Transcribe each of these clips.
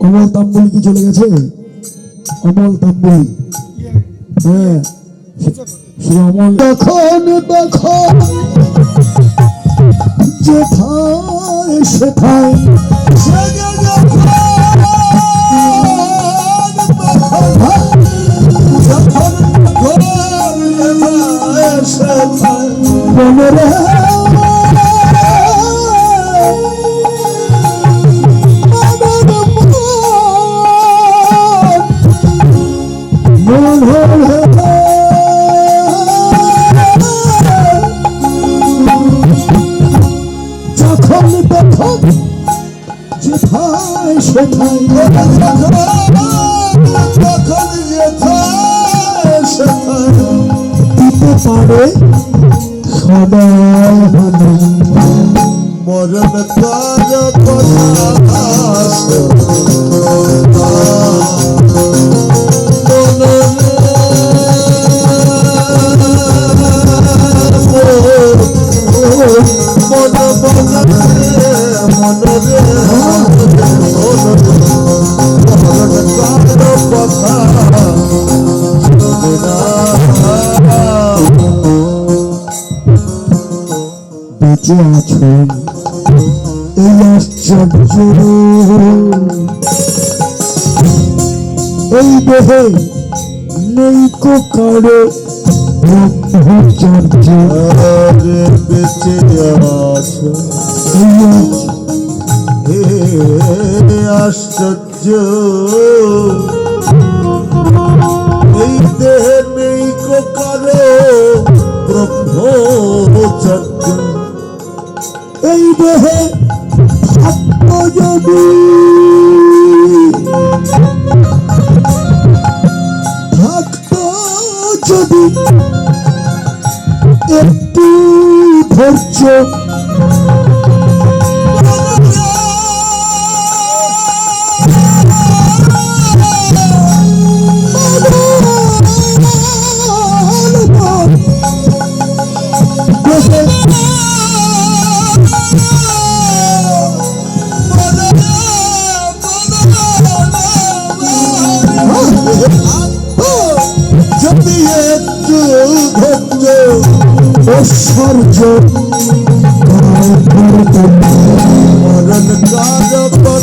অমল তাম্বুল কি চলে গেছে অমল তাম্বুল হ্যাঁ সে তখন তখন যেথায় সেথায় সে যে যখন তখন যেথায় সেথায় তখন যেথায় সেথায় দিতে মরণ কার বেঁচে আছো এই আশ্চর্য এই দেহে নেই কো কারও বেঁচে আছো আশ্চর্য একটু ধৈর্য ঐশ্বর্য মরণ কার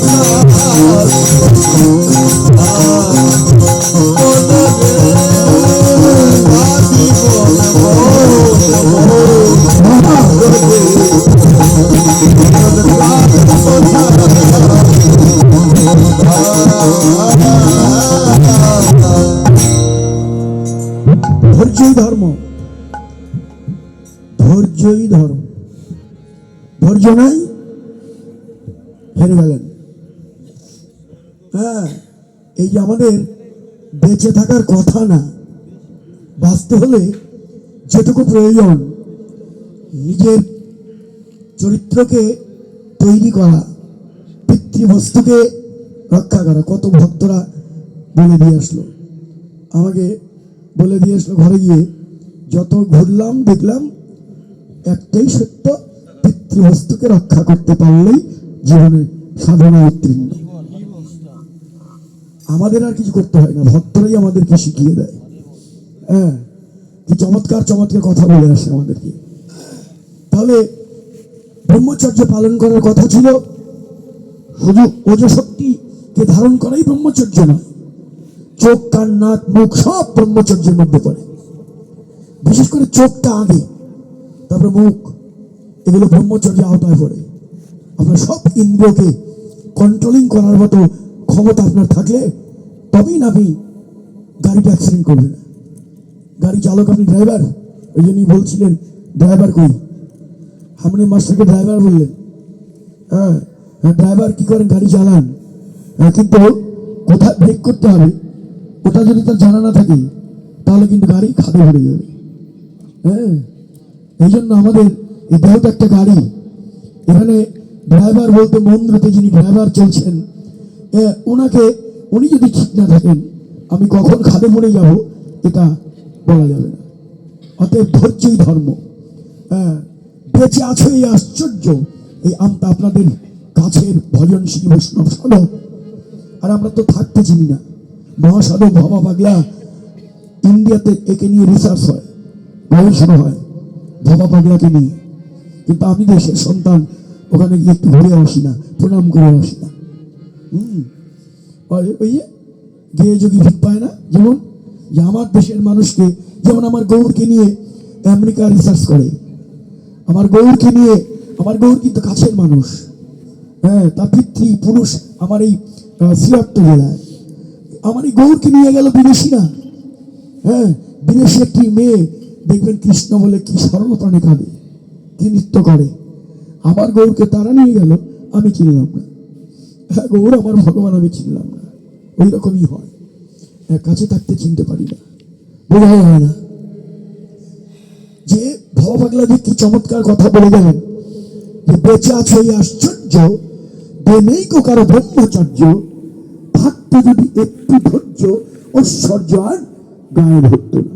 হ্যাঁ এই আমাদের বেঁচে থাকার কথা না বাঁচতে হলে যেটুকু প্রয়োজন, নিজের চরিত্রকে তৈরি করা, পিতৃবস্তুকে রক্ষা করা, কত ভক্তরা বলে দিয়ে আসলো। আমাকে বলে দিয়ে আসলো ঘরে গিয়ে, যত ঘুরলাম, দেখলাম, একটাই সত্য, পিতৃবস্তুকে রক্ষা করতে পারলেই জীবনে সাধনা উত্তীর্ণ। আমাদের আর কিছু করতে হয় না, ভক্তরাই আমাদেরকে শিখিয়ে দেয়। হ্যাঁ কি চমৎকার চমৎকার কথা বলে আসে আমাদেরকে। তাহলে ব্রহ্মচর্য পালন করার কথা ছিল। শুধু ওজশক্তিকে ধারণ করাই ব্রহ্মচর্য নয়, চোখ, কান, নাক, মুখ, সব ব্রহ্মচর্যের মধ্যে পড়ে। বিশেষ করে চোখটা আগে, তারপরে মুখ। এগুলো ব্রহ্মচর্যের আওতায় পড়ে। আপনার সব ইন্দ্রিয়কে কন্ট্রোলিং করার মতো ক্ষমতা আপনার থাকলে তবেই না আপনি গাড়িটা অ্যাক্সিডেন্ট করবেন। গাড়ি চালক আপনি ড্রাইভার ওই জন্যই বলছিলেন ড্রাইভার কই? আপনি মাস্টারকে ড্রাইভার বললেন। হ্যাঁ হ্যাঁ ড্রাইভার কী করেন? গাড়ি চালান। হ্যাঁ, কিন্তু কোথায় ব্রেক করতে হবে? ওটা যদি তার জানা না থাকে তাহলে কিন্তু গাড়ি খাদে ভরে যাবে। হ্যাঁ এই জন্য আমাদের এই দেহ একটা গাড়ি। এখানে ড্রাইভার বলতে মন্দিরতে যিনি ড্রাইভার চলছেন ওনাকে উনি যদি ঠিক না থাকেন, আমি কখন খাদে মরে যাব, এটা বলা যাবে না। অতএব ধৈর্যই ধর্ম। হ্যাঁ বেঁচে আছে এই আশ্চর্য, এই আমটা আপনাদের কাছের ভজন শ্রী বৈষ্ণব সাধক। আর আমরা তো থাকতে চিনি না। মহাসাধক বাবা পাগলা ইন্ডিয়াতে একে নিয়ে রিসার্চ হয়, গবেষণা হয় বাবা পাগলাকে নিয়ে। কিন্তু আমি দেশের সন্তান, ওখানে গিয়ে একটু ঘুরে আসি না, প্রণাম করে আসি না। হুম। ওই যে পায় না যেমন যে আমার দেশের মানুষকে, যেমন আমার গৌরকে নিয়ে আমেরিকা রিসার্চ করে, আমার গৌরকে নিয়ে, আমার গৌর কিন্তু কাছের মানুষ। হ্যাঁ তার পিতৃ পুরুষ আমার এই শ্রীরত্ন জেলায়। আমার এই গৌরকে নিয়ে গেল বিদেশি না হ্যাঁ বিদেশি একটি মেয়ে, দেখবেন কৃষ্ণ বলে কি সরল প্রাণে কাঁদে কি নৃত্য করে। আমার গৌরকে তারা নিয়ে গেল, আমি চিনলাম না। গৌর আমার ভগবান আমি চিনলাম না। ওই রকমই হয় কাছে থাকতে চিনতে পারি না। বোঝা হয় না। যে ভব পাগলা কি চমৎকার কথা বলে গেলেন যে বেঁচে আছে এই আশ্চর্য যে কো কারও ব্রহ্মচর্য থাকতে যদি একটু ধৈর্য ঐশ্বর্য আর গায়ে ধরত না।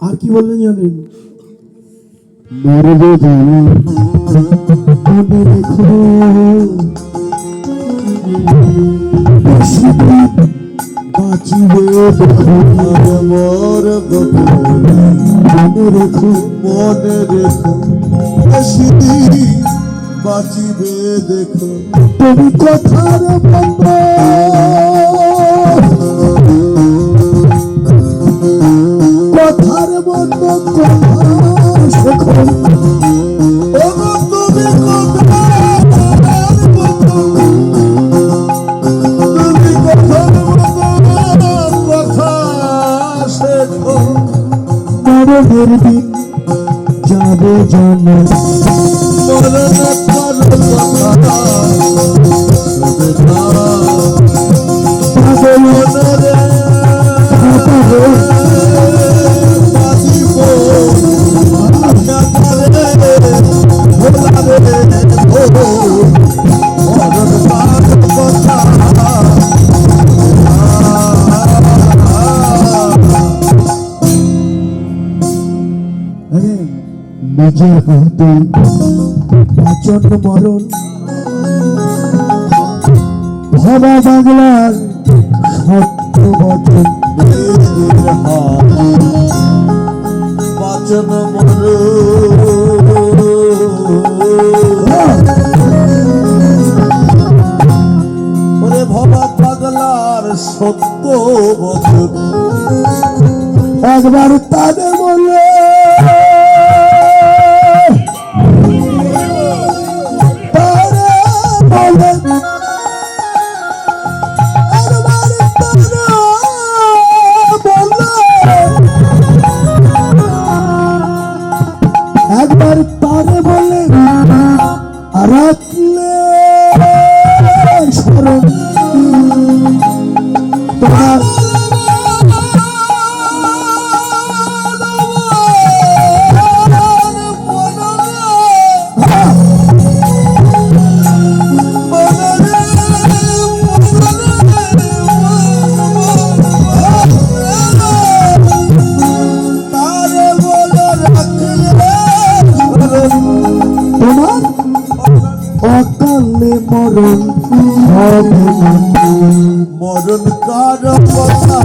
আর কি বললেন জানেন? মরবে জানো। বাঁচিবে মোর মনে রেখো মনে রেখো বাঁচিবে দেখো। তুমি কথার শেখো মরণের দিন যাবে জানো মরণ করো বাচন মরণ। ভবা বাংলার সত্য বচন। বাচন মর ওরে ভবা পাগলার সত্য বচন। একবার তাদের তোমার অকালে মরণ হবে। মরণ কার কথা